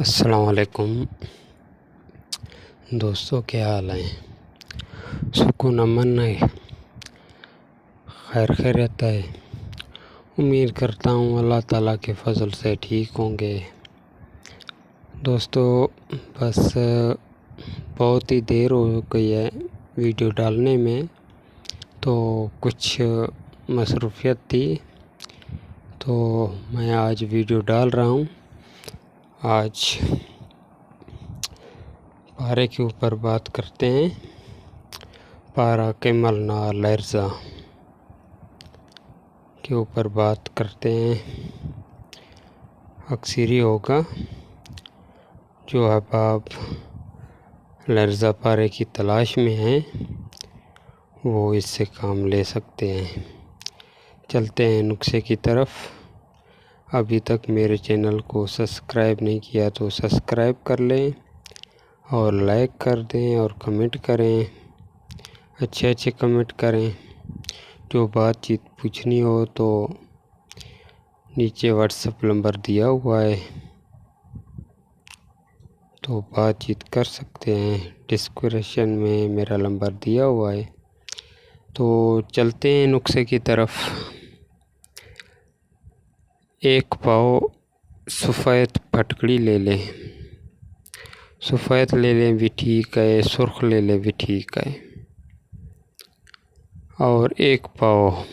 असलकुम दोस्तों, क्या हाल है? सुकून अमन है, खैर खैरियत है। उम्मीद करता हूँ अल्लाह ताला के फजल से ठीक होंगे। दोस्तों, बस बहुत ही देर हो गई है वीडियो डालने में तो कुछ मसरूफियत थी तो मैं आज वीडियो डाल रहा हूँ। आज पारे के ऊपर बात करते हैं। पारा केमल नार लहरजा के ऊपर बात करते हैं। अक्सरी होगा जो अहबाब लहरजा पारे की तलाश में हैं, वो इससे काम ले सकते हैं। चलते हैं नुस्खे की तरफ़। अभी तक मेरे चैनल को सब्सक्राइब नहीं किया तो सब्सक्राइब कर लें और लाइक कर दें और कमेंट करें। अच्छे अच्छे कमेंट करें। जो बातचीत पूछनी हो तो नीचे व्हाट्सएप नंबर दिया हुआ है। तो बातचीत कर सकते हैं। डिस्क्रिप्शन में मेरा नंबर दिया हुआ है। तो चलते हैं नुस्खे की तरफ़। एक पाव सफ़ेद फटकड़ी ले लें। सफ़ेद ले लें, भी ठीक है। सुर्ख ले लें, भी ठीक है। और एक पाव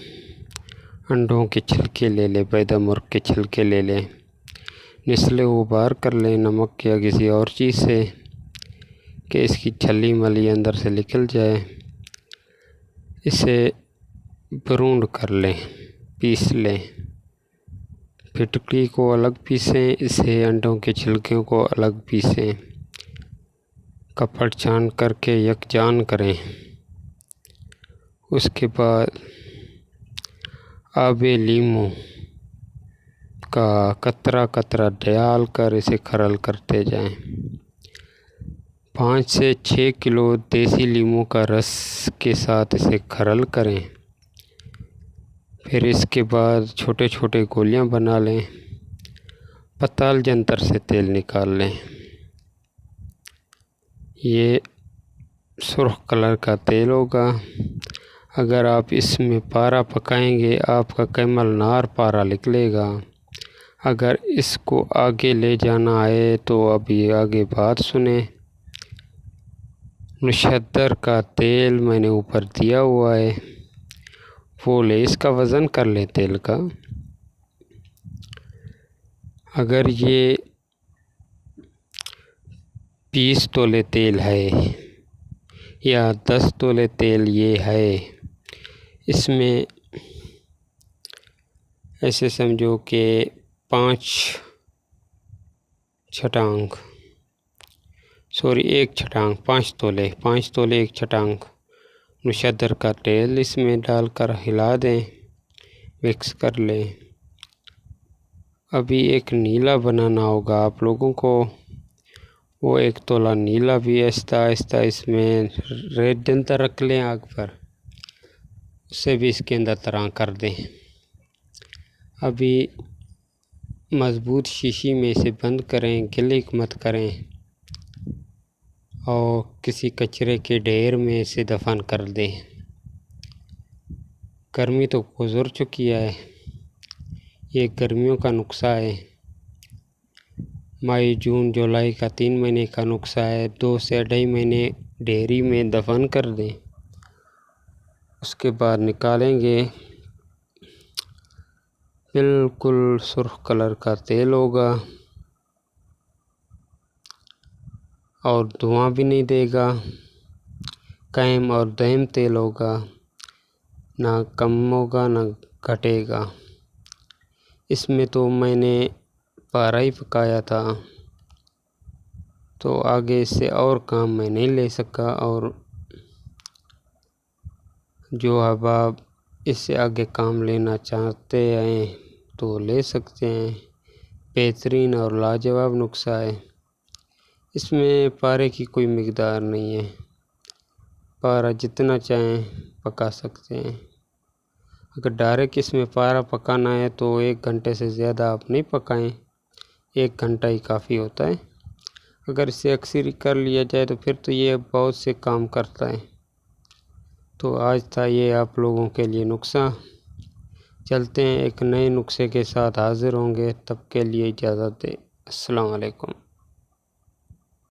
अंडों के छिलके ले लें पैदा मुर्ग के छिलके ले लें। निसले उबार कर लें, नमक या किसी और चीज़ से, कि इसकी छली मली अंदर से निकल जाए। इसे ब्रूंड कर लें, पीस लें। फिटकरी को अलग पीसें, इसे अंडों के छिलके को अलग पीसें। कपड़ छान करके यकजान करें। उसके बाद आबे लीमू का कतरा कतरा डाल कर इसे खरल करते जाएँ। पाँच से छः किलो देसी लीमू का रस के साथ इसे खरल करें। फिर इसके बाद छोटे छोटे गोलियाँ बना लें। पताल जंतर से तेल निकाल लें। ये सुर्ख कलर का तेल होगा। अगर आप इसमें पारा पकाएँगे, आपका कैमल नार पारा निकलेगा। अगर इसको आगे ले जाना है तो अब ये आगे बात सुने। नशद्दर का तेल मैंने ऊपर दिया हुआ है। वो ले इसका वज़न कर लें तेल का। अगर ये बीस तोले तेल है या दस तोले तेल ये है, इसमें ऐसे समझो कि पाँच छटांग, सॉरी, एक छटांग, पाँच तोले पाँच तोले, एक छटांग। मुशद्दर का तेल इसमें डालकर हिला दें मिक्स कर लें। अभी एक नीला बनाना होगा आप लोगों को। वो एक तोला नीला भी आहिस्ता आहिस्ता इसमें रेत जनता रख लें आग पर। उसे भी इसके अंदर तरह कर दें। अभी मज़बूत शीशी में इसे बंद करें गिलिक मत करें। और किसी कचरे के ढेर में इसे दफन कर दें। गर्मी तो गुजर चुकी है। ये गर्मियों का नुस्खा है। मई, जून, जुलाई का तीन महीने का नुस्खा है। दो से ढाई महीने डेयरी में दफन कर दें। उसके बाद निकालेंगे बिल्कुल सुर्ख कलर का तेल होगा। और धुआँ भी नहीं देगा, कैम और दहम तेल होगा, ना कम होगा, ना घटेगा। इसमें तो मैंने पारा ही पकाया था। तो आगे इससे और काम मैं नहीं ले सका और जो अहबाब इससे आगे काम लेना चाहते हैं तो ले सकते हैं। बेहतरीन और लाजवाब नुस्खा है। इसमें पारे की कोई मकदार नहीं है। पारा जितना चाहें पका सकते हैं। अगर डायरेक्ट इसमें पारा पकाना है तो एक घंटे से ज़्यादा आप नहीं पकाएँ। एक घंटा ही काफ़ी होता है। अगर इसे अक्सर कर लिया जाए तो फिर तो ये बहुत से काम करता है। तो आज था ये आप लोगों के लिए नुस्खा। चलते हैं एक नए नुस्खे के साथ हाज़िर होंगे। तब के लिए इजाज़त दें। अस्सलाम वालेकुम।